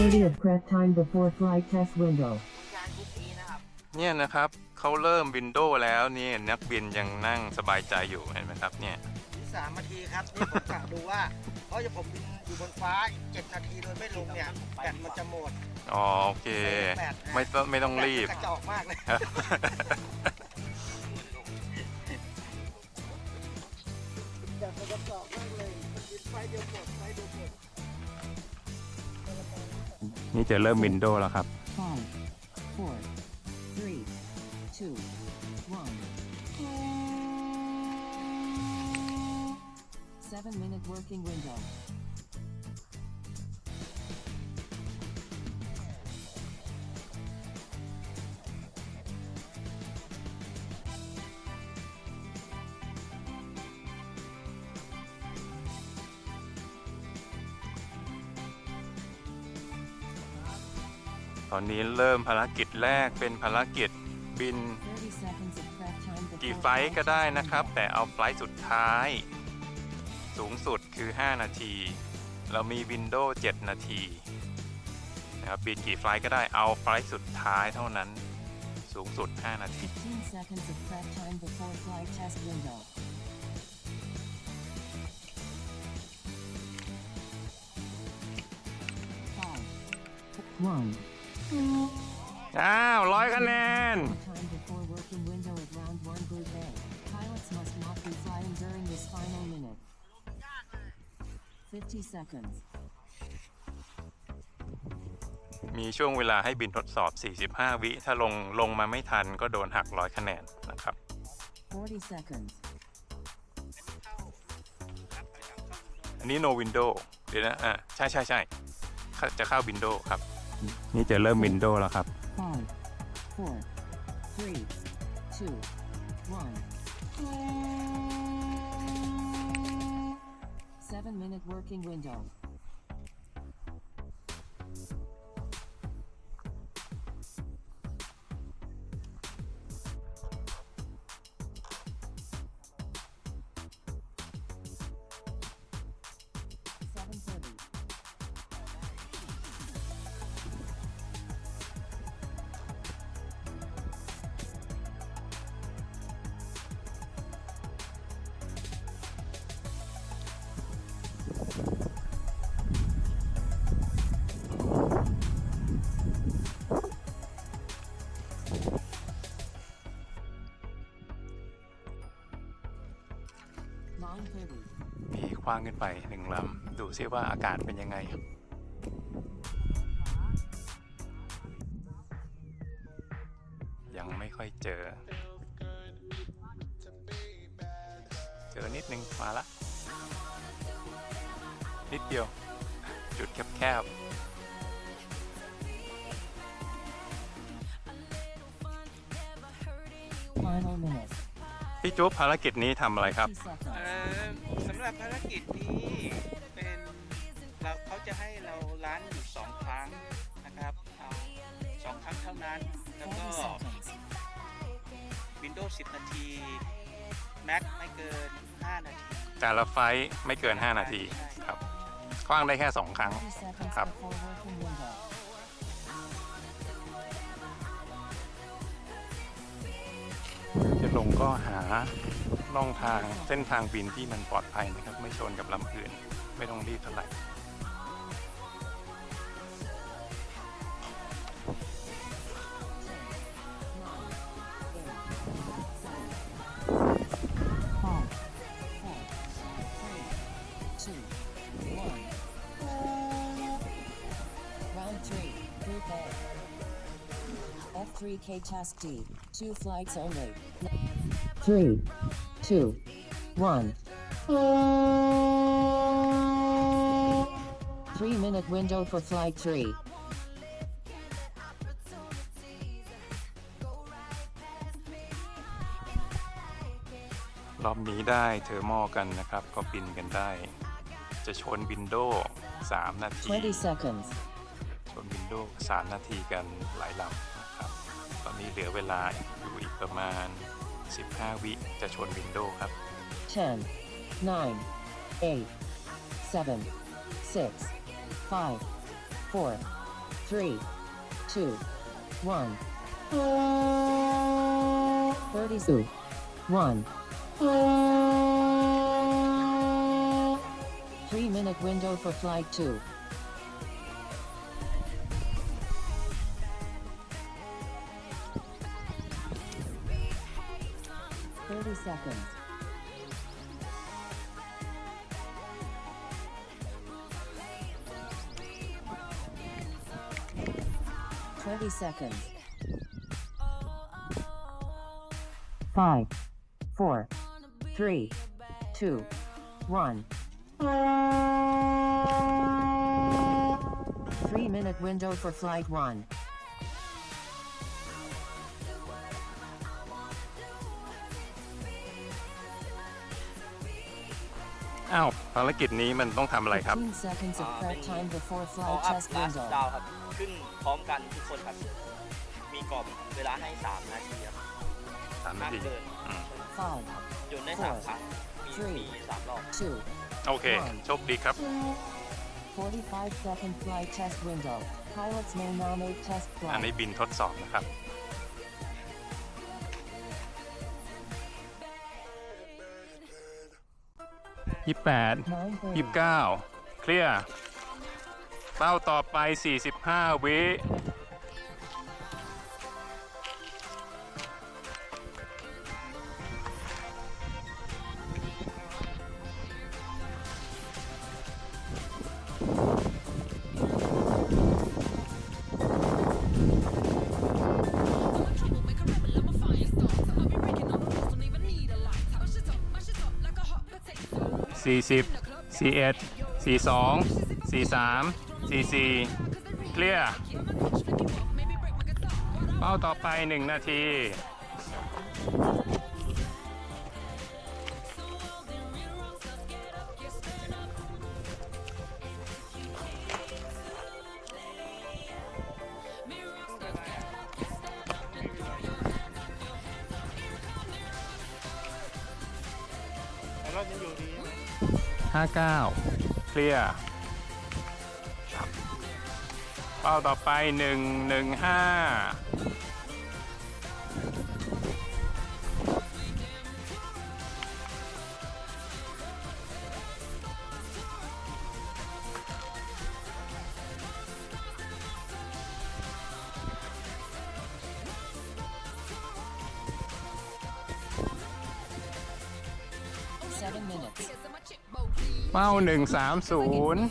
30 of prep time before flight test window. เนี่ยนะครับเขาเริ่มวินโดว์แล้วนี่นักบินยังนั่งสบายใจอยู่เห็นไหมครับเนี่ยที่สามนาทีครับนี่ผมกะดูว่าเพราะจะผมบินอยู่บนฟ้าเจ็ดนาทีโดยไม่ลงเนี่ยแบตมันจะหมดอ๋อโอเค ไม่ต้องไม่ต้องรีบแตกระจอกมากเลยครับแบตมันกระจอกมากเลยบินไฟเดียวหมดไฟเดียวหมด นี่จะเริ่มวินโดว์แล้วครับ Five, four, three, two, one. Seven minute working window. อนนี้เริ่มภารกิจแรกเป็นภารกิจบิน กี่ไฟล์ก็ได้นะครับ แต่เอาไฟล์สุดท้าย สูงสุดคือ 5 นาที เรามีวินโดว์7นาทีนะครับบินกี่ไฟล์ก็ได้เอาไฟล์สุดท้ายเท่านั้น สูงสุด 5 นาที1 seconds of prep time before flight test window. Five, one. อ้าวร้อยคะแนน Time before working window at round one group A. Pilots must not be flying during this final minute. 50 seconds. มีช่วงเวลาให้บินทดสอบ 45 วิ ถ้าลงลงมาไม่ทันก็โดนหักร้อยคะแนนนะครับ 40 seconds. อันนี้ no window เดี๋ยวนะ อ่าใช่ใช่ใช่เข้าจะเข้า window ครับ นี่จะเริ่มวินโดว์แล้วครับ Five, four, three, two, one. Seven minute working window. างขึ้นไปหนึ่งลำดูซิว่าอากาศเป็นยังไงยังไม่ค่อยเจอ เจอนิดนึงมาละ นิดเดียว จุดแคบๆพี่จุ๊บภารกิจนี้ทำอะไรครับำหรับภารกิจนี้เป็นเราเขาจะให้เราล้านอยู่สองครั้งนะครับเอาสองครั้งเท่านั้น แล้วก็ Windows 10 นาที Mac ไม่เกิน 5 นาที แต่ละไฟท์ไม่เกิน 5 นาทีครับคว้างได้แค่ 2 ครั้ง30 seconds Up. before working window. จะลงก็หา ล่องทางเส้นทางบินที่มันปลอดภัยนะครับ ไม่ชนกับลำอื่น ไม่ต้องรีบเท่าไหร่ Five, four, three, two, one. Round three, Group A. F3K Task D. Two flights only. Three, two, one. Three minute window for flight three. รอบนี้ได้เทอร์โมกันนะครับ ก็บินกันได้ จะชนวินโดว์3นาที 20 seconds. ชนวินโดว์3นาทีกันหลายลำนะครับ ตอนนี้เหลือเวลาอยู่อีกประมาณ 15 วิจะชนวินโดว์ครับ 10, 9, 8, 7, 6, 5, 4, Three, two, one. Thirty-two, one. Three-minute window for flight two. Thirty seconds. Twenty seconds. Five, four, three, two, one. Three minute window for flight one. อ้าวภารกิจนี้มันต้องทำอะไรครับ 15 seconds of prep time before พอ flight อัพ test ลาส window. ดาวครับ ขึ้นพร้อมกันทุกคนครับ มีกรอบเวลาให้ 3 นาทีครับสามนาห้ามที เกินอืม Five, โยนได้ 3 ครั้ง มี Three มีสามรอบ two, โอเค โชคดีครับ 45 second flight test window. Pilots may now make test อัน flight. นี้บินทดสอบนะครับ ยี่แปด 9:30. ยี่เก้าเคลียร์เป้าต่อไป 45 วิ 40 41 42 43 44 เคลียร์ เป้าต่อไป 1 นาที 59 เคลียร์เป้าต่อไป 1 1 5 เป้าหนึ่งสามศูนย์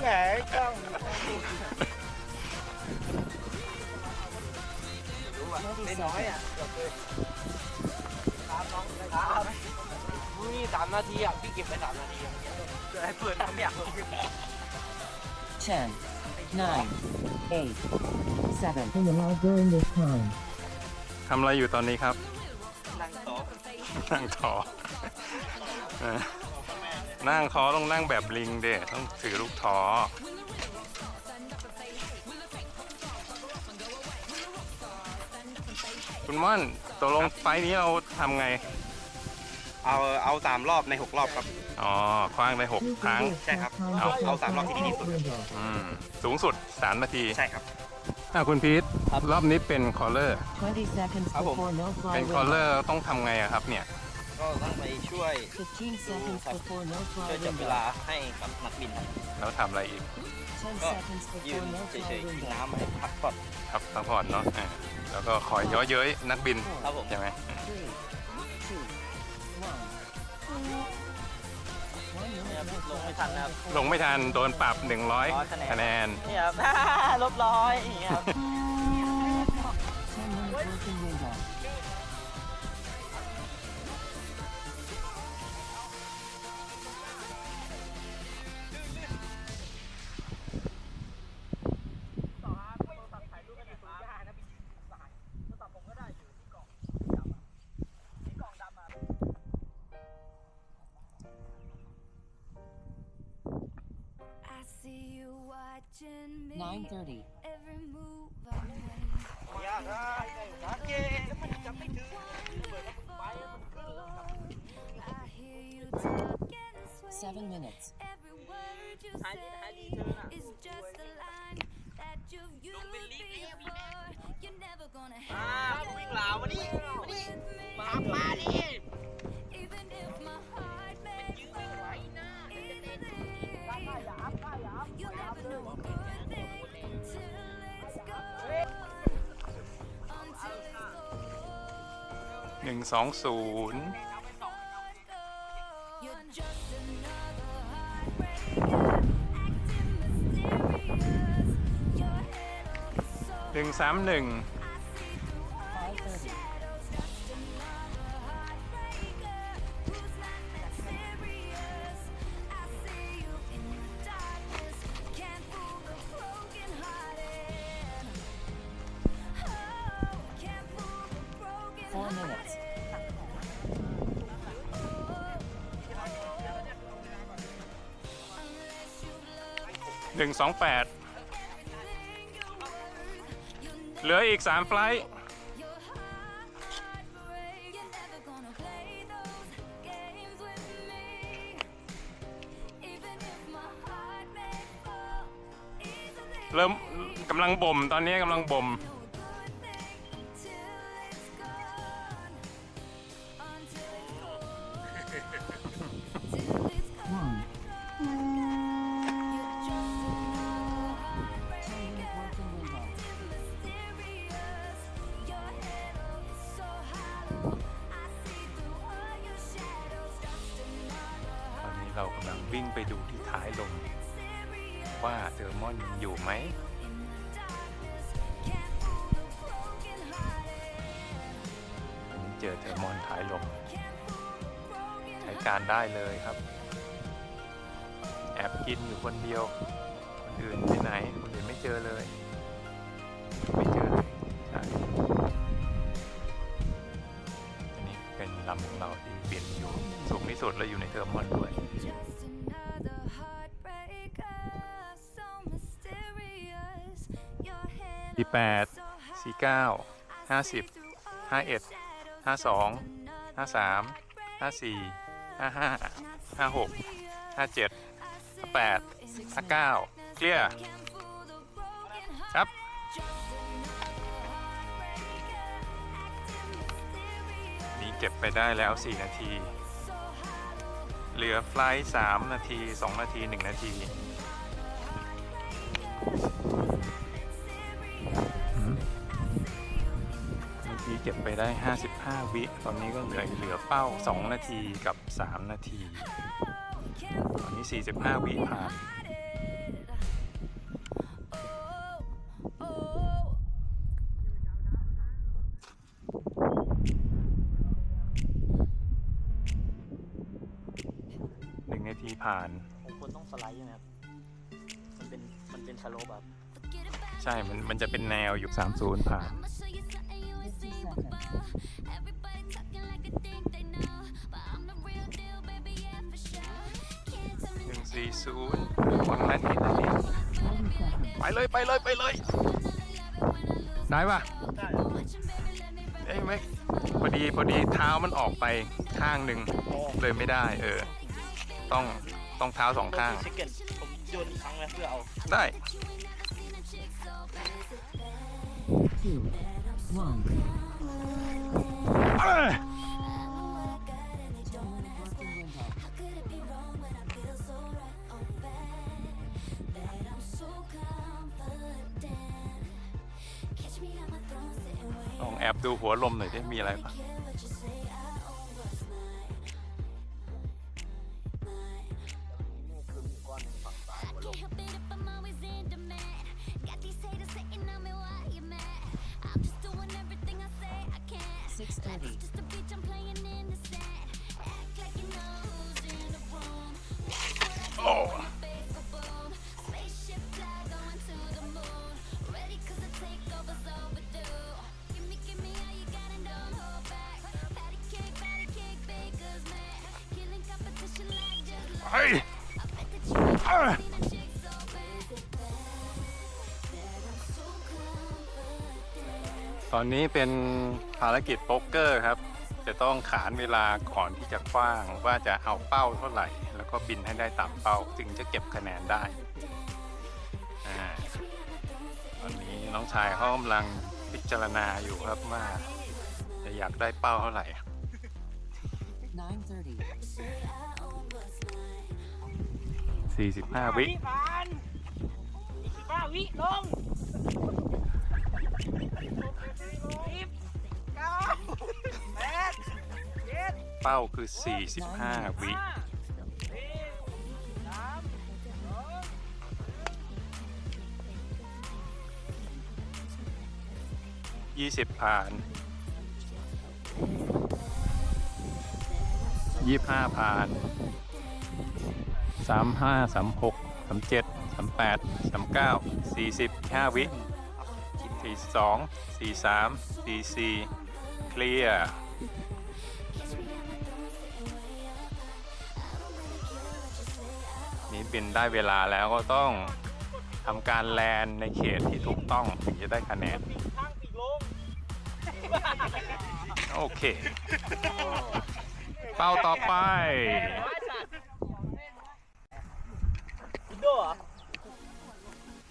แหมกล้อง20น้อยอะเกือบเลยครับน้องครับนี่สามนาทีอะพี่เก็บไปสามนาทีอะจะให้เพื่อนทำอยากลง Ten, nine, eight, seven. In the log during this time. ทำอะไรอยู่ตอนนี้ครับ นั่งต่อ นั่งทอเออ นั่งท้อต้องนั่งแบบลิงเด้ต้องถือลูกท้อคุณม่อนตกลงไฟล์นี้เราทำไง เอาเอาสามรอบในหกรอบครับ อ๋อคว้างได้หกครั้ง ใช่ครับ เอาเอาสามรอบที่ดีที่สุด อืม สูงสุด3นาทีใช่ครับ อะคุณพีทครับรอบนี้เป็นคอลเลอร์ 20 seconds Ah, bon. before no fly เป็นคอลเลอ window. ร์ต้องทำไงอะครับเนี่ย ก็ต้องไปช่วย15 seconds before no ช่วย fly จับเว window. ลาให้กับนักบินครับแล้วทำอะไรอีก10ก็ seconds ยืน before no เฉ fly ยๆกิน window. น้ำให้พักผ่อนครับพักผ่อนเนาะอ่าแล้วก็คอยเย้อเย้ยนักบินครับผมใช่ไหม Three, two, one. One เนี่ย minute ล no งไม่ fly ทัน time นะครับ before ลงไม่ทันโดนปรับร้อย100 คะแนนนี่ครับ ลบร้อยอย่างเงี้ยครับ 9:30. นึ่งสองศูนย์หนึ่งสามหนึ่ง หนึ่งสองแปดเหลืออีกสามไฟลท์เริ่มกำลังบ่มตอนนี้กำลังบ่ม มอนยังอยู่ไหมเจอเทอร์มอนท้ายลมใช้การได้เลยครับ แอบกินอยู่คนเดียว คนอื่นไปไหน คนอื่นไม่เจอเลย ไม่เจอเลยใช่อันนี้เป็นลำของเราที่เปลี่ยนอยู่สูงที่สุดและอยู่ในเทอร์มอนด้วย 48 49 50 51 52 53 54 55 56 57 58 59 เคลียร์ครับนี่เก็บไปได้แล้ว 4 นาที เหลือไฟล์3นาที 2 นาที 1 นาที เมื่อกี้เก็บไปได้ 55 วิ ตอนนี้ก็เหลือเหลือเป้า 2 นาทีกับ 3 นาที ตอนนี้ 45 วิผ่าน1นาทีผ่าน ผมควรต้องสไลด์ใช่ไหมครับ มันเป็น มันเป็นสโลปแบบ ใช่ มัน มันจะเป็นแนวอยู่ 30 ผ่าน 50 seconds. 140วางแลนด์นิดนิด30 seconds. ไปเลยไปเลยไปเลยได้ปะได้เอ้ยไม่พอดีพอดีเท้ามันออกไปข้างหนึ่งเลยไม่ได้เออ ต้องต้องเท้าสองข้างเซคันผมโยนอีกครั้งเลยเพื่อเอาได้ Two. One. ลองแอบดูหัวลมหน่อยได้มีอะไรปะ อนนี้เป็นภารกิจโป๊กเกอร์ครับ จะต้องขานเวลาก่อนที่จะคว้างว่าจะเอาเป้าเท่าไหร่ แล้วก็บินให้ได้ตามเป้าจึงจะเก็บคะแนนได้อ่าตอนนี้น้องชายเขากำลังพิจารณาอยู่ครับว่าจะอยากได้เป้าเท่าไหร่ 9:30. 45 วิผ่านอีกสิบห้าวิลง สิบเก้าแปดเจ็ดเป้าคือ 45 วิห้าสี่สามสอง20 ผ่าน 25 ผ่าน 35 36 37 38 39 40 5 วิ 42 43 44เคลียร์นี่บินได้เวลาแล้วก็ต้องทำการแลนในเขตที่ถูกต้องถึงจะได้คะแนน โอเค เป้าต่อไปวินโดเหรอ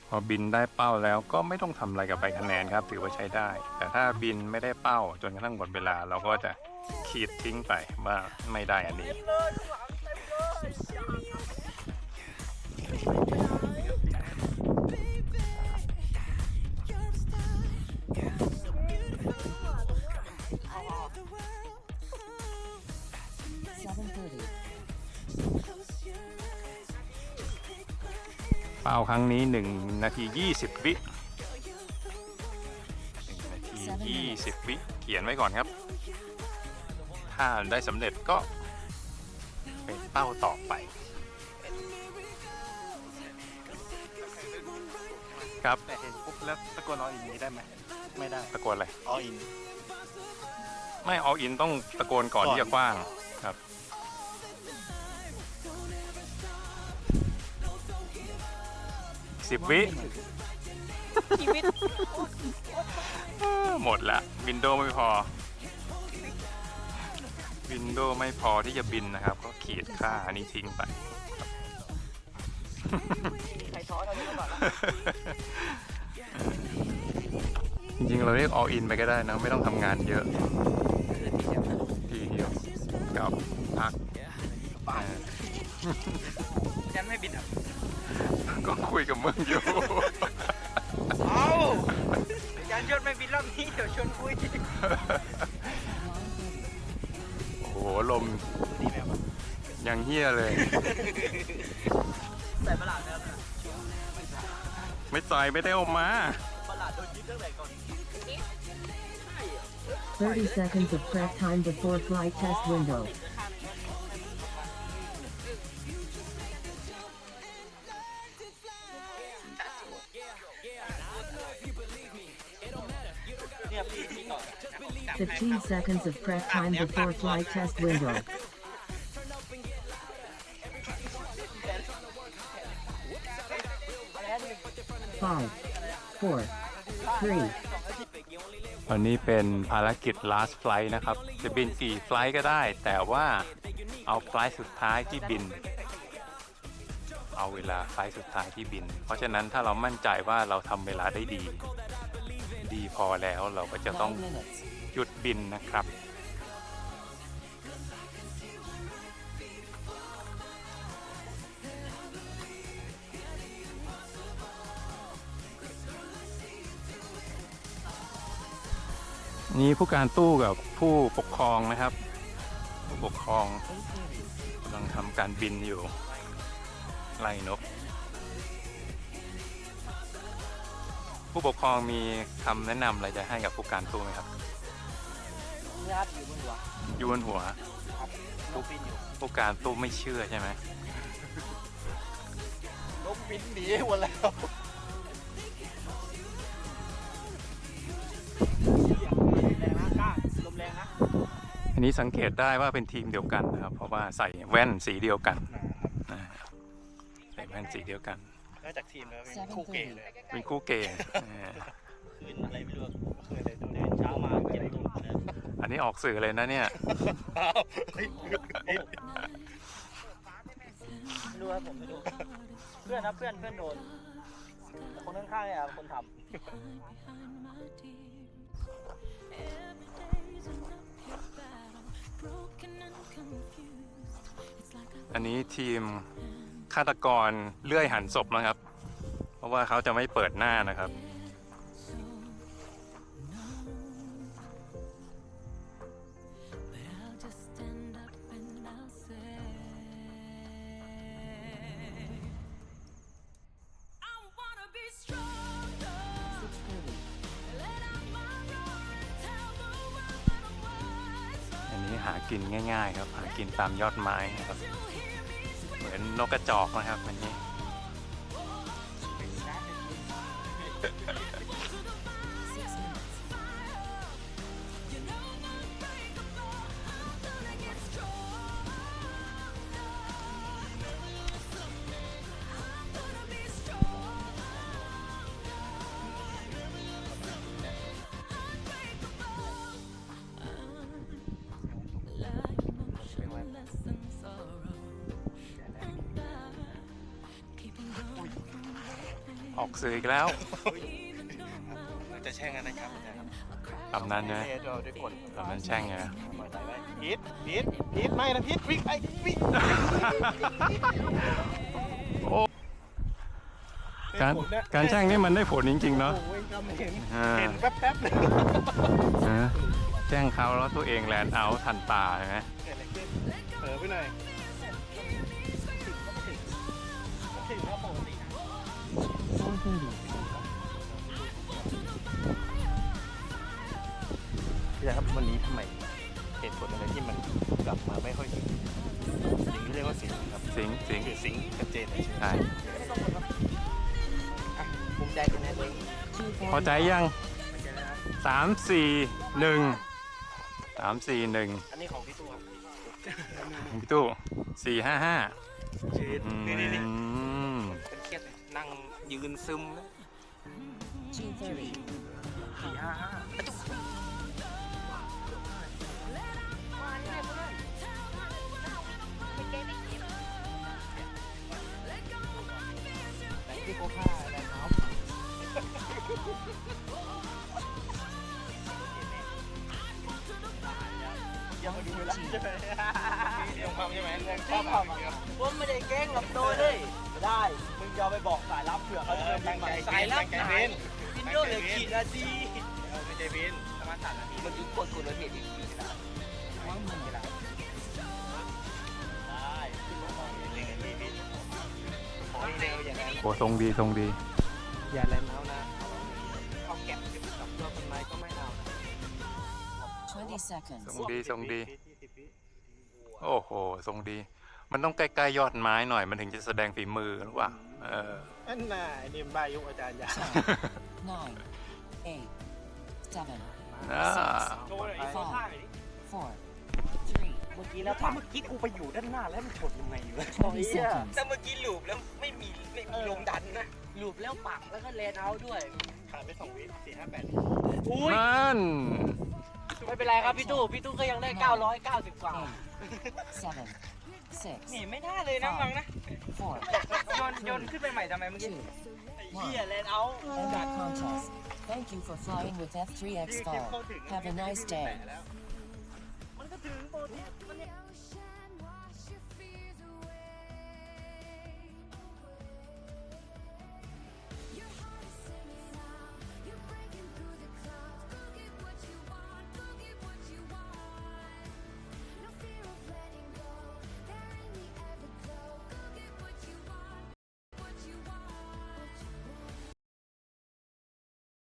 พอบินได้เป้าแล้วก็ไม่ต้องทำอะไรกับใบคะแนนครับ ถือว่าใช้ได้ แต่ถ้าบินไม่ได้เป้าจนกระทั่งหมดเวลา เราก็จะขีดทิ้งไปว่าไม่ได้อันนี้ เป้าครั้งนี้ 1 นาที 20 วิ1นาที 20 วิ เขียนไว้ก่อนครับ ถ้าได้สำเร็จก็เป็นเป้าต่อไป ครับแต่เห็นปุ๊บแล้วตะโกนออินนี้ได้ไหมไม่ได้ตะโกนอะไร ออิน ไม่เอาอินต้องตะโกนก่อนก่อนที่จะกว้าง สิบวิชีวิตหมดละวินโดว์ไม่พอ วินโดว์ไม่พอที่จะบินนะครับ ก็ขีดค่าอันนี้ทิ้งไปใครท้อเท่านี้ก่อนละจริงๆ เราเรียก all in ไปก็ได้นะ ไม่ต้องทำงานเยอะ ทีเดียวกับพักอ่าฉันไม่บินอะ ก็คุยกับมึงอยู่ เอาอาจารย์ยศไม่บินรอบนี้เดี๋ยวชวนคุยโอ้โหลมยังเฮี้ยเลย ใส่ประหลาดแล้วนะไม่ใส่ไม่ได้เออกมา ประหลาดโดนยึดตั้งแต่ก่อน 30 seconds of prep time before flight test window. 15 seconds of prep time before flight test window. Five, four, three, ตอนนี้เป็นภารกิจ last flight นะครับ จะบินกี่ไฟล์ก็ได้ แต่ว่าเอาไฟล์สุดท้ายที่บิน เอาเวลาไฟล์สุดท้ายที่บิน เพราะฉะนั้นถ้าเรามั่นใจว่าเราทำเวลาได้ดี ดีพอแล้วเราก็จะต้อง หยุดบินนะครับ นี่ผู้การตู้กับผู้ปกครองนะครับ ผู้ปกครองกำลังทำการบินอยู่ ไล่นกผู้ปกครองมีคำแนะนำอะไรจะให้กับผู้การตู้ไหมครับ ญาติอยู่บนหัวอยู่บนหัวนกบินอยู่ผู้การตู้ไม่เชื่อใช่ไหมนกบินหนีหมดแล้วแรงนะกล้าลมแรงนะอันนี้สังเกตได้ว่าเป็นทีมเดียวกันนะครับ เพราะว่าใส่แว่นสีเดียวกันนะใส่แว่นสีเดียวกันนอกจากทีมแล้วเป็นคู่เกย์เลยเป็นคู่เกย์อ่าคืนอะไรไม่รู้เคยเลยดูในวั นนี้ออกสื่อเลยนะเนี่ย ไม่รู้ครับผมไม่รู้ เพื่อนนะเพื่อนเพื่อนโดนแต่คนข้างๆเนี่ยคนทอันนี้ทีมฆาตกรเลื่อยหันศพนะครับ เพราะว่าเขาจะไม่เปิดหน้านะครับ กินง่าย ๆ ครับหากินตามยอดไม้นะครับ เหมือนนกกระจอกนะครับอันนี้ ออกสื่ออีกแล้วจะแช่งกันนะครับอาจารย์ครับตำนั้นนะเทเราด้วยกลตำนั้นแช่งไงปล่อยใจไว้พีทพีทพีทไม่นะพีทวิ่งไอ้วิ่งการการแช่งนี่มันได้ผลจริงๆเนาะโอ้ยก็ไม่เห็นอ่าเห็นแป๊บๆเลยนะแช่งเขาแล้วตัวเองแลนด์เอาท์ทันตาใช่ไหมเกิดอะไรขึ้นเผลอไปหน่อย พี่ครับวันนี้ทำไมเหตุผลอะไรที่มันกลับมาไม่ค่อยถึงสิ่งที่เรียกว่าสิงครับสิงสิงคือสิงชัดเจนเลยใช่ำภูมิใจคะแนนตัวเองพอใจยังสามสี่หนึ่งสามสี่หนึ่งอันนี้ของพี่ตัวพี่ตู้สี่ห้าห้าชีวิตอืนี่นี่นี่มเป็นเครียดเลยนั่ง ยืนซึมนะ Two thirty. สี่ห้าห้าที่โคค่าอะไรครับยังมาดูเวลาใช่ไหมเดี๋ยวความใช่ไหมเรื่องชอบความเดียวผมไม่ได้แกล้งหลับโดยเลยไม่ได้มึงยอม ไปบอกสายลับเผื่อเขาจะเริ่มยิงใหม่สายลับตั้งใจไหนเว้นวินโดว์เหลือขีดนาทีไม่ใจเว้นประมาณสามนาทีมันถึงกดกดรถเมล์อีกทีนะ One minute. ได้ขึ้นรถมาเร่งรีบขอเร็วอย่างนั้นโอ้ทรงดีทรงดี อย่าแรงเท้านะเอาแกะไปกับตัวต้นไม้ก็ไม่เอานะ Twenty seconds. ทรงดีทรงดี โอ้โหทรงดี มันต้องใกล้ๆยอดไม้หน่อย มันถึงจะแสดงฝีมือหรือเปล่า เอออันน่ะไอ้นี่บายุอาจารย์ยา Nine. Eight. Seven. อ่า โชว์หน่อยโชว์ท่าหน่อยดิ Four. Three. เมื่อกี้แล้วถ้าเมื่อกี้กูไปอยู่ด้านหน้าแล้วมันชนยังไงวะ Twenty seconds. แต่เมื่อกี้ลูบแล้วไม่มีไม่มีลมดันนะลูบแล้วปักแล้วก็เลนเอาด้วย ขาดไปสองวิสี่ห้าแปดอุ้ยนั่นไม่เป็นไรครับพี่ตู้พี่ตู้ก็ยังได้ 990 กว่า Eight. Seven. Six. นี่ไม่ได้เลยนะมังนะ Four. โยนโยนขึ้นไปใหม่ทำไมเมื่อกี้ Two. เฮีย One. เลนเอา End of contest. Thank you for flying with F3X Star. Have a nice day. มันก็ถึงโปรตีนมันเนี่ย